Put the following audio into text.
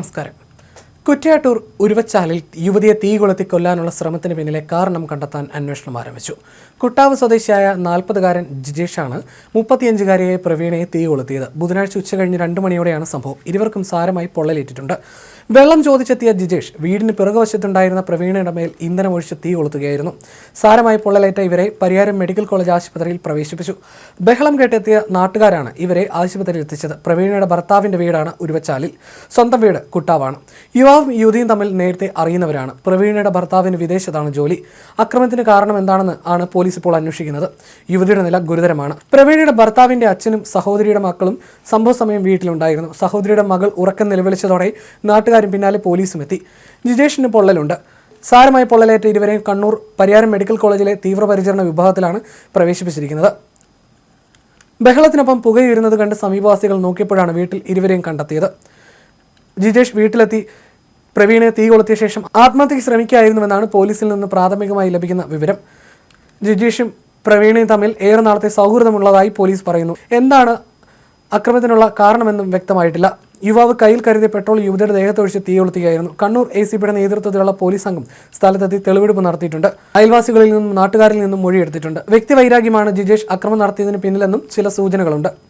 നമസ്കാരം. കുറ്റ്യാട്ടൂർ ഉരുവച്ചാലിൽ യുവതിയെ തീ കൊളുത്തി കൊല്ലാനുള്ള ശ്രമത്തിന് പിന്നിലെ കാരണം കണ്ടെത്താൻ അന്വേഷണം ആരംഭിച്ചു. കുട്ടാവ് സ്വദേശിയായ നാൽപ്പതുകാരൻ ജിജേഷാണ് മുപ്പത്തിയഞ്ചുകാരിയായ പ്രവീണയെ തീ കൊളുത്തിയത്. ബുധനാഴ്ച ഉച്ചകഴിഞ്ഞ് രണ്ട് മണിയോടെയാണ് സംഭവം. ഇരുവർക്കും സാരമായി പൊള്ളലേറ്റിട്ടുണ്ട്. വെള്ളം ചോദിച്ചെത്തിയ ജിജേഷ് വീടിന് പിറകുവശത്തുണ്ടായിരുന്ന പ്രവീണയുടെ മേൽ ഇന്ധനമൊഴിച്ച് തീ കൊളുത്തുകയായിരുന്നു. സാരമായി പൊള്ളലേറ്റ ഇവരെ പരിയാരം മെഡിക്കൽ കോളേജ് ആശുപത്രിയിൽ പ്രവേശിപ്പിച്ചു. ബഹളം കേട്ടെത്തിയ നാട്ടുകാരാണ് ഇവരെ ആശുപത്രിയിൽ എത്തിച്ചത്. പ്രവീണയുടെ ഭർത്താവിന്റെ വീടാണ് ഉരുവച്ചാലിൽ. സ്വന്തം വീട് കുട്ടാവാണ്. യുവാവും യുവതിയും തമ്മിൽ നേരത്തെ അറിയുന്നവരാണ്. പ്രവീണയുടെ ഭർത്താവിന് വിദേശത്താണ് ജോലി. അക്രമത്തിന് കാരണം എന്താണെന്ന് ആണ് പോലീസ് ഇപ്പോൾ അന്വേഷിക്കുന്നത്. യുവതിയുടെ നില ഗുരുതരമാണ്. പ്രവീണയുടെ ഭർത്താവിന്റെ അച്ഛനും സഹോദരിയുടെ മക്കളും സംഭവ സമയം വീട്ടിലുണ്ടായിരുന്നു. സഹോദരിയുടെ മകൾ ഉറക്കം നിലവിളിച്ചതോടെ നാട്ടുകാരും പിന്നാലെ പോലീസും എത്തി. ജിജേഷിന് പൊള്ളലുണ്ട്. സാരമായി പൊള്ളലേറ്റ ഇരുവരെയും കണ്ണൂർ പരിയാരം മെഡിക്കൽ കോളേജിലെ തീവ്രപരിചരണ വിഭാഗത്തിലാണ് പ്രവേശിപ്പിച്ചിരിക്കുന്നത്. ബഹളത്തിനൊപ്പം പുകയുയരുന്നത് കണ്ട് സമീപവാസികൾ നോക്കിയപ്പോഴാണ് വീട്ടിൽ ഇരുവരെയും കണ്ടെത്തിയത്. ജിജേഷ് വീട്ടിലെത്തി. പ്രവീണെ തീ കൊളുത്തിയ ശേഷം ആത്മഹത്യയ്ക്ക് ശ്രമിക്കുകയായിരുന്നുവെന്നാണ് പോലീസിൽ നിന്ന് പ്രാഥമികമായി ലഭിക്കുന്ന വിവരം. ജിജേഷും പ്രവീണയും തമ്മിൽ ഏറെ നാളത്തെ സൗഹൃദമുള്ളതായി പോലീസ് പറയുന്നു. എന്താണ് അക്രമത്തിനുള്ള കാരണമെന്നും വ്യക്തമായിട്ടില്ല. യുവാവ് കയ്യിൽ കരുതിയ പെട്രോൾ യുവതിയുടെ ദേഹത്തൊഴിച്ച് തീ കൊളുത്തുകയായിരുന്നു. കണ്ണൂർ എ സി പിയുടെ നേതൃത്വത്തിലുള്ള പോലീസ് സംഘം സ്ഥലത്തെത്തി തെളിവെടുപ്പ് നടത്തിയിട്ടുണ്ട്. അയൽവാസികളിൽ നിന്നും നാട്ടുകാരിൽ നിന്നും മൊഴിയെടുത്തിട്ടുണ്ട്. വ്യക്തിവൈരാഗ്യമാണ് ജിജേഷ്. അക്രമം നടത്തിയതിന് പിന്നിലെന്നും ചില സൂചനകളുണ്ട്.